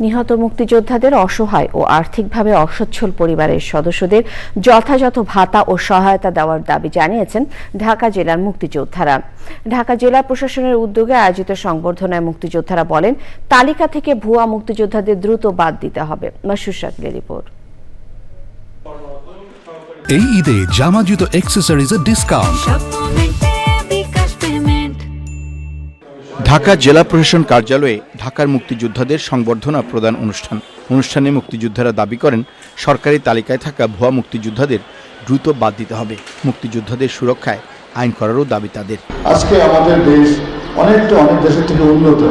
নিহত মুক্তিযোদ্ধাদের অসহায় ও আর্থিকভাবে অসচ্ছল পরিবারের সদস্যদের যথাযথ ভাতা ও সহায়তা দেওয়ার দাবি জানিয়েছেন ঢাকা জেলার মুক্তিযোদ্ধারা। ঢাকা জেলা প্রশাসনের উদ্যোগে আয়োজিত সংবর্ধনায় মুক্তিযোদ্ধারা বলেন তালিকা থেকে ভুয়া মুক্তিযোদ্ধাদের দ্রুত বাদ দিতে হবে। মাসুর শাকিলের রিপোর্ট। এই ঈদে জামা জুতো অ্যাক্সেসরিজের ডিসকাউন্ট ঢাকা জেলা প্রশাসন কার্যালয়ে ঢাকার মুক্তিযোদ্ধাদের সংবর্ধনা প্রদান অনুষ্ঠান। অনুষ্ঠানে মুক্তিযোদ্ধারা দাবি করেন, সরকারি তালিকায় থাকা ভুয়া মুক্তিযোদ্ধাদের দ্রুত বাদ দিতে হবে। মুক্তিযোদ্ধাদের সুরক্ষায় আইন করারও দাবি তাদের। আজকে আমাদের দেশ অনেকটা অনেক দেশের থেকে উন্নত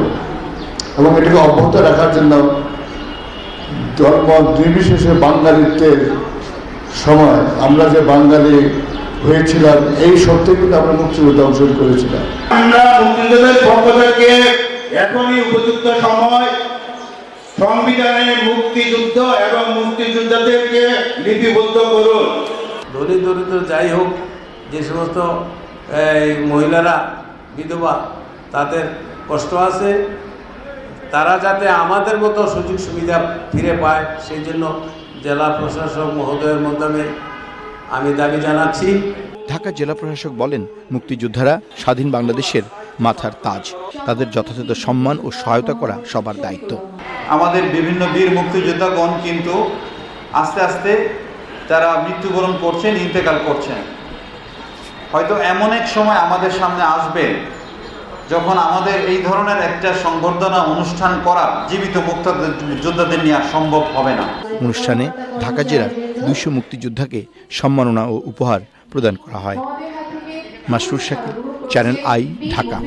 এবং এটাকে অব্যাহত রাখার জন্য ধর্ম নির্বিশেষে বাঙালিত্বের সময় আমরা যে বাঙালি হয়েছিলাম। এই সত্যি কিন্তু আমরা মুক্তিযুদ্ধে অংশগ্রহণ করেছিলাম। আমরা মুক্তিযোদ্ধাদের পক্ষ থেকে এখনই উপযুক্ত সময় সংবিধানে মুক্তিযুদ্ধ এবং মুক্তিযোদ্ধাদেরকে লিপিবদ্ধ করুন। ধনী দরিদ্র যাই হোক যে সমস্ত এই, মহিলারা বিধবা তাদের কষ্ট আছে তারা যাতে আমাদের মতো সুযোগ সুবিধা ফিরে পায় সেই জন্য জেলা প্রশাসক মহোদয়ের মাধ্যমে আমি দাবি জানাচ্ছি। ঢাকা জেলা প্রশাসক বলেন মুক্তিযোদ্ধারা স্বাধীন বাংলাদেশের মাথার তাজ। তাদের যথাযথ সম্মান ও সহায়তা করা সবার দায়িত্ব। আমাদের বিভিন্ন বীর মুক্তিযোদ্ধাগণ কিন্তু আস্তে আস্তে তারা মৃত্যুবরণ করছেন ইন্তেকাল করছেন। হয়তো এমন এক সময় আমাদের সামনে আসবে যখন আমাদের এই ধরনের একটা সংবর্ধনা অনুষ্ঠান করা জীবিত মুক্ত যোদ্ধাদের আর সম্ভব হবে না। অনুষ্ঠানে ঢাকা জেলার দুইশো মুক্তিযোদ্ধাকে সম্মাননা ও উপহার প্রদান করা হয়। Masrur Shakil Channel i Dhaka